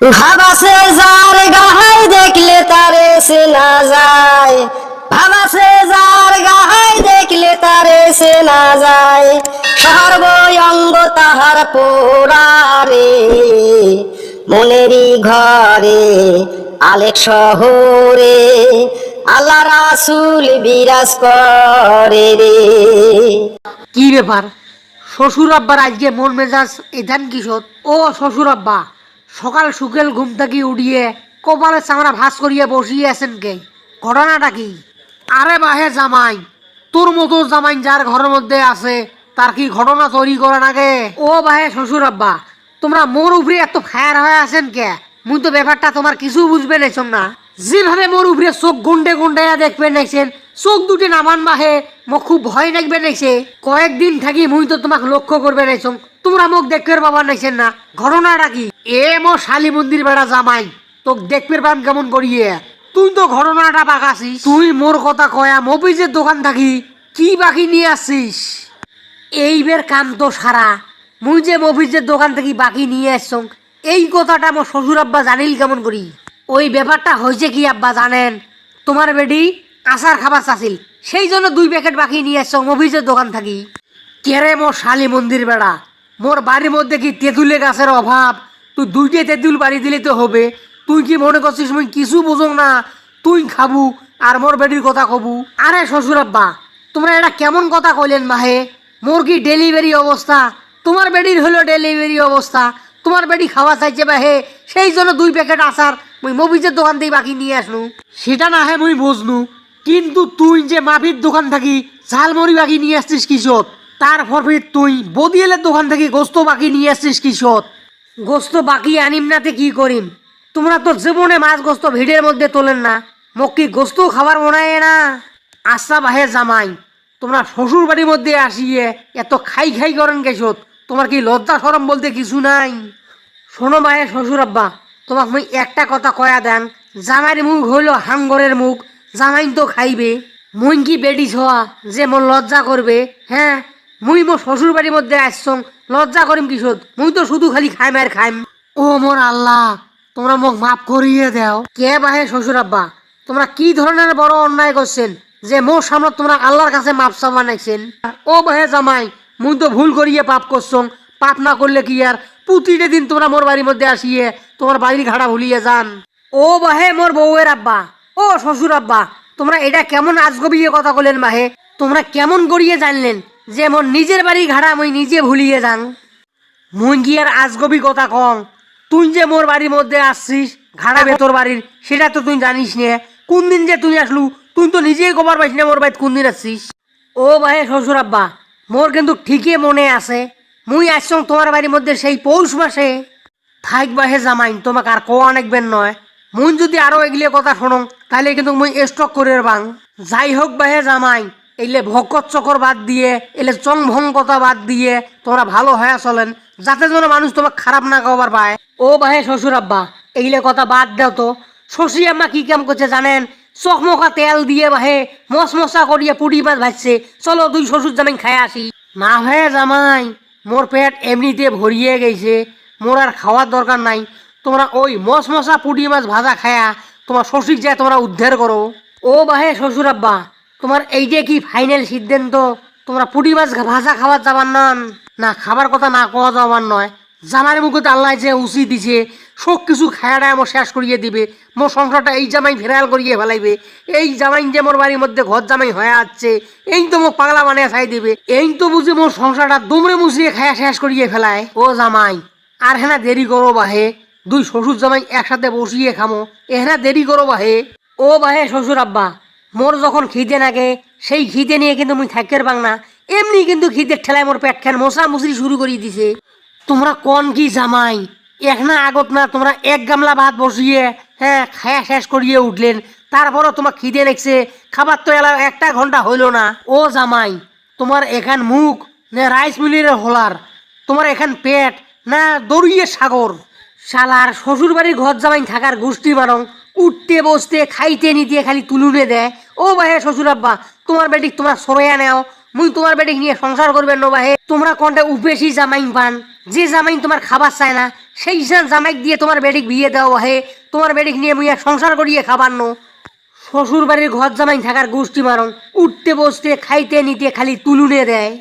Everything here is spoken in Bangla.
ভাবাসে যার গাহাই দেখলে তারে সে না যায়। ভাবাসে যার গাহাই দেখলে তারে সে না যায়। সর্বঙ্গ তাহার পোড়ারে মনেরই ঘরে আলেক শহরে আল্লাহ রাসুল বিরাজ করে রে। কি ব্যাপার? শ্বশুর আব্বার আজকে মন মেজাজ এধান কিশোর ও শ্বশুর আব্বা। সকাল সুকেল ঘুম থেকে উঠিয়ে কপালে চামড়া ভাস করিয়ে বসিয়ে আছেন কে? ঘটনাটা কি? আরে বাহে জামাই তোর মতো জামাই যার ঘরের মধ্যে আছে তার কি ঘটনা তৈরি করে নাগে ও বাহে শ্বশুর আব্বা তোমরা মোর উপরে এত ফায়ার হয়ে আছেন কে? মুই তো ব্যাপারটা তোমার কিছু বুঝবে নাইছম না। যেভাবে মোর উপরে চোখ গুন্ডে গুন্ডে দেখবে নাইছেন চোখ দুটি নামান বাহে মোক খুব ভয় লাগবে নাইছে। কয়েকদিন থাকি মুই তো তোমাক লক্ষ্য করবে নাইছম। তোমরা মোক দেখবে বাবা নাইছেন না। ঘটনাটা কি? এ মো শালি মন্দির বেড়া জামাই তোক দেখবে পাম কেমন করিয়ে? তুই তো ঘটনাটা বাগাছিস তুই মোর কথা কয়া মবিজের দোকান থাকি কি বাকি নিয়ে আসছিস এইবার কাম তো সারা। মুই যে মফিজের দোকান থেকে বাকি নিয়ে আসছং এই কথাটা আমার শ্বশুর আব্বা জানিল কেমন করি? ওই ব্যাপারটা হয়েছে কি আব্বা জানেন? তোমার বেডি আচার খাবার চাছিল সেই জন্য দুই প্যাকেট বাকি নিয়ে আসছং মফিজের দোকান থাকি। কেরে মোর শালি মন্দির বেড়া? মোর বাড়ির মধ্যে কি তেঁতুলে গাছের অভাব? তুই দুইটে তেঁতুল বাড়ি দিলে তো হবে। তুই কি মনে করছিস মুই কিছু বুঝং না? তুই খাবু আর মোর বেডির কথা কবু। আরে শ্বশুর আব্বা তোমরা এটা কেমন কথা কইলেন মাহে? মোর কি ডেলিভারি অবস্থা? তোমার বেডির হলো ডেলিভারি অবস্থা। তোমার বেডি খাওয়া চাইছে বাহে সেই জন্য দুই প্যাকেট আচার মুই মবিজের দোকান থেকে বাকি নিয়ে আসনু সেটা না হে মুই বুঝনু কিন্তু তুই যে মাফির দোকান থাকি, ঝালমুড়ি বাকি নিয়ে আসছিস কিশোর তার ফরফিট তুই। বদিয়েলের দোকান থেকে গোস্ত বাকি নিয়ে আসছিস কিশোর। গোস্ত বাকি আনিম নাতে কি করিম? তোমরা তো জীবনে মাছ গোস্ত ভিড়ের মধ্যে তোলেন না। মোক কি গোস্ত খাবার মনায় না। আচ্ছা বাহে জামাই। তোমরা শ্বশুর বাড়ির মধ্যে আসিয়ে এত খাই খাই করেন গেছত তোমার কি লজ্জা সরম বলতে কিছু নাই? শোনো মায়ের শ্বশুর আব্বা, তোমাক মুই একটা কথা কয়া দেন। জামাইয়ের মুখ হইল হাঙ্গরের মুখ। জামাই তো খাইবে। মুই কি বেডি ছোয়া যে মোর লজ্জা করবে হ্যাঁ? মুই মোর শ্বশুর বাড়ির মধ্যে আসছং লজ্জা করিম কিশোর। মুই তো শুধু খালি খাইম আর খাইম। ও মোর আল্লাহ তোমরা মোক মাফ করিয়ে দাও। কে বাহে শ্বশুর আব্বা তোমরা কি ধরনের বড় অন্যায় করছেন যে মোর সামনে তোমরা আল্লাহর কাছে মাপ চাওয়া নাইছেন? ও বাহে জামাই মুই তো ভুল করিয়ে পাপ করছং। পাপ না করলে কি আর? প্রতিটা দিন তোমরা মোর বাড়ির মধ্যে আসিয়ে তোমার বাড়ির ঘাড়া ভুলিয়ে যান। ও বাহে মোর বউয়ের আব্বা। ও শ্বশুর আব্বা তোমরা এটা কেমন আজগবিয়ে কথা বলেন মাহে? তোমরা কেমন করিয়ে জানলেন? যে মোর নিজের বাড়ি ঘাড়া মুই নিজে ভুলিয়ে যান। মুই কি আর আজগবি কথা কম তুই যে মোর বাড়ির মধ্যে আসছিস, ঘাড়া ভেতর বাড়ির, সেটা তো তুই জানিস নে। কোন দিন যে তুই আসলু, তুই তো নিজেই খবর পাইস না মোর বাড়িতে কোন দিন আসছিস? ও ভাই শ্বশুর আব্বা, মোর কিন্তু ঠিকই মনে আছে। মুই আসছং তোমার বাড়ির মধ্যে সেই পৌষ মাসে থাক বাহে জামাইন, তোমাকে আর কোয়া নাকবেন নয়। মুই যদি আরও এগুলি কথা শোনো তাহলে কিন্তু মুই স্টক করে বাং। যাই হোক বাহে জামাই এলে ভকত চকর বাদ দিয়ে, এলে চং ভং কথা বাদ দিয়ে তোমরা ভালো হয়ে চলেন। যাতে যেন মানুষ তোমাকে খারাপ না কবার পায়। ও বাহে শ্বশুর আব্বা, এইলে কথা বাদ দাও তো। শশী আম্মা কি কাম করছে জানেন? চকমকা তেল দিয়ে বাহে মশ মশা করিয়ে পুটি মাছ ভাজছে। চলো দুই শ্বশুর জামাই খাই আসি। না হয়ে জামাই, মোর পেট এমনিতে ভরিয়ে গেছে। মোর আর খাওয়ার দরকার নাই। তোমরা ওই মশ মশা পুটি মাছ ভাজা খায়া তোমার শ্বশুর যায় তোমরা উদ্ধার করো। ও বাহে শ্বশুর আব্বা তোমার এই যে কি ফাইনাল সিদ্ধান্ত? তোমরা পুটি মাছ ভাজা খাবার যাবার নন না, খাবার কথা না কোয়া যাবার নয়। জামাইয়ের মুখে আল্লাহ যে উচিত দিছে, সব কিছু খায়াটা আমার শেষ করিয়ে দিবে। মোর সংসারটা এই জামাই ফেরাল করিয়ে ফেলাইবে এই জামাই যে মোর বাড়ির মধ্যে ঘর জামাই হয়ে আছে এই তো মোক পাগলা বানিয়ে ছাই দিবে। এই তো বুঝি মোর সংসারটা দুমড়ে মুচড়িয়ে খায়া শেষ করিয়ে ফেলায় ও জামাই আর হেনা দেরি করো বাহে। দুই শ্বশুর জামাই একসাথে বসিয়ে খামো। এ এহেনা দেরি করো বাহে। ও বাহে শ্বশুর আব্বা। মোর যখন খিদে লাগে সেই খিদে নিয়ে কিন্তু মুই থাকের পাং না। এমনি কিন্তু খিদের ঠেলায় মোর পেট খান মশা মুসরি শুরু করে দিছে। তোমরা কোন কি জামাই? এক না আগত না, তোমরা এক গামলা ভাত বসিয়ে হ্যাঁ খায়া শেষ করিয়ে উঠলেন। তারপরও তোমার খিদে লাগছে, খাবার তো এলা একটা ঘণ্টা হইল না। ও জামাই, তোমার এখান মুখ না রাইস মিলের হোলার, তোমার এখান পেট না দড়িয়ে সাগর। শালার শ্বশুর বাড়ির ঘর জামাই থাকার গোষ্ঠী মারং উঠতে বসতে, খাইতে নিতে খালি তুলুনে দেয়। ও বাহে শ্বশুর আব্বা তোমার বেটিক তোমরা সরাইয়া নেও, মুই তোমার বেটিক নিয়ে সংসার করবেন নো বাহে। তোমরা কোনটা উপেশি জামাইন পান, যে জামাইন তোমার খাবার চায় না, সেই জামাইক দিয়ে তোমার বেটিক বিয়ে দেওয়া বাহে। তোমার বেটিক নিয়ে মুই সংসার করিয়ে খাবার নো। শ্বশুর বাড়ির ঘর জামাই থাকার গোষ্ঠী মারং উঠতে বসতে, খাইতে নিতে খালি তুলুনে দেয়।